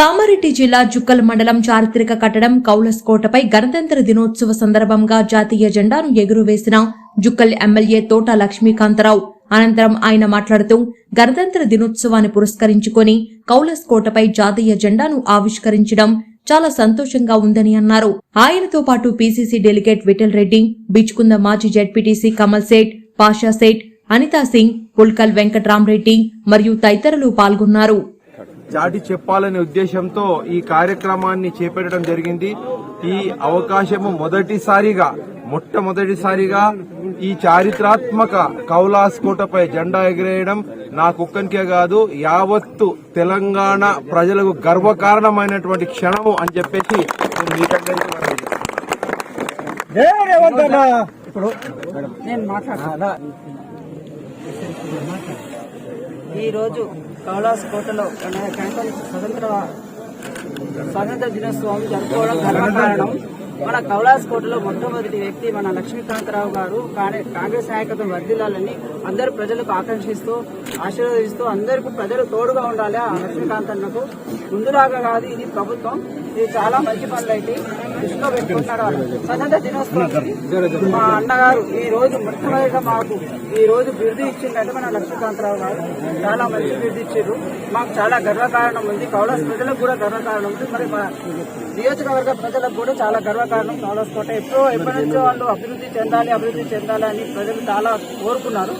కామారెడ్డి జిల్లా జుక్కల్ మండలం చారిత్రక కట్టడం కౌలస్కోటపై గణతంత్ర దినోత్సవ సందర్భంగా జాతీయ జెండాను ఎగురువేసిన జుక్కల్ ఎమ్మెల్యే తోట లక్ష్మీకాంతరావు. అనంతరం ఆయన మాట్లాడుతూ గణతంత్ర దినోత్సవాన్ని పురస్కరించుకొని కౌలస్కోటపై జాతీయ జెండాను ఆవిష్కరించడం చాలా సంతోషంగా ఉందని అన్నారు. ఆయనతో పాటు పీసీసీ డెలిగేట్ విఠల్ రెడ్డి బిచ్కుంద మాజీ జెడ్పీటీసీ కమల్ సేట్ పాషా సేట్ అనితా సింగ్ పుల్కల్ వెంకట్రామరెడ్డి మరియు తదితరులు పాల్గొన్నారు. చాటి చెప్పాలనే ఉద్దేశంతో ఈ కార్యక్రమాన్ని చేపట్టడం జరిగింది. ఈ అవకాశము మొదటిసారిగా మొట్టమొదటిసారిగా ఈ చారిత్రాత్మక కౌలాస్ కోటపై జెండా ఎగిరేయడం నాకొక్కనికే కాదు యావత్తు తెలంగాణ ప్రజలకు గర్వకారణమైనటువంటి క్షణము అని చెప్పేసి నేను మీకందరికీ మనవి చేస్తున్నాను. నేను ఈరోజు కౌలాస్ కోటలో మన స్వతంత్ర స్వాతంత్ర దినోత్సవం జరుపుకోవడం గర్వకారణం మన కౌలాస్ కోటలో మొట్టమొదటి వ్యక్తి మన లక్ష్మీకాంతరావు గారు. కాంగ్రెస్ నాయకత్వం వర్దిల్లాలని అందరు ప్రజలకు ఆకర్షిస్తూ ఆశీర్వదిస్తూ అందరికీ ప్రజలు తోడుగా ఉండాలి ఆ లక్ష్మీకాంతన్నకు. ముందులాగా కాదు ఇది ప్రభుత్వం. ఇది చాలా మంచి పనులు అయితే దృష్టిలో పెట్టుకుంటున్నారు వాళ్ళు. స్వతంత్ర దినోత్సవం మా అన్నగారు ఈ రోజు మొట్టమొదటిగా మాకు ఈ రోజు బిరుదు ఇచ్చిందంటే మన లక్ష్మీకాంతరావు గారు. చాలా మంచి బిరుదు ఇచ్చారు. మాకు చాలా గర్వకారణం ఉంది. కౌలస్ ప్రజలకు కూడా గర్వకారణం ఉంది. మరి మా నియోజకవర్గ ప్రజలకు కూడా చాలా గర్వకారణం కౌలస్ కోట. ఎప్పుడో ఎప్పటి నుంచో వాళ్ళు అభివృద్ధి చెందాలి అభివృద్ధి చెందాలి అని ప్రజలు చాలా కోరుకున్నారు.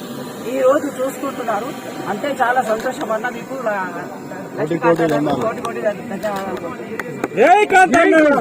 ఈ రోజు చూసుకుంటున్నారు. అంటే చాలా సంతోషం అన్న మీకు. లక్ష్మీకాంతరావు కోటి కోటి ధన్యవాదాలు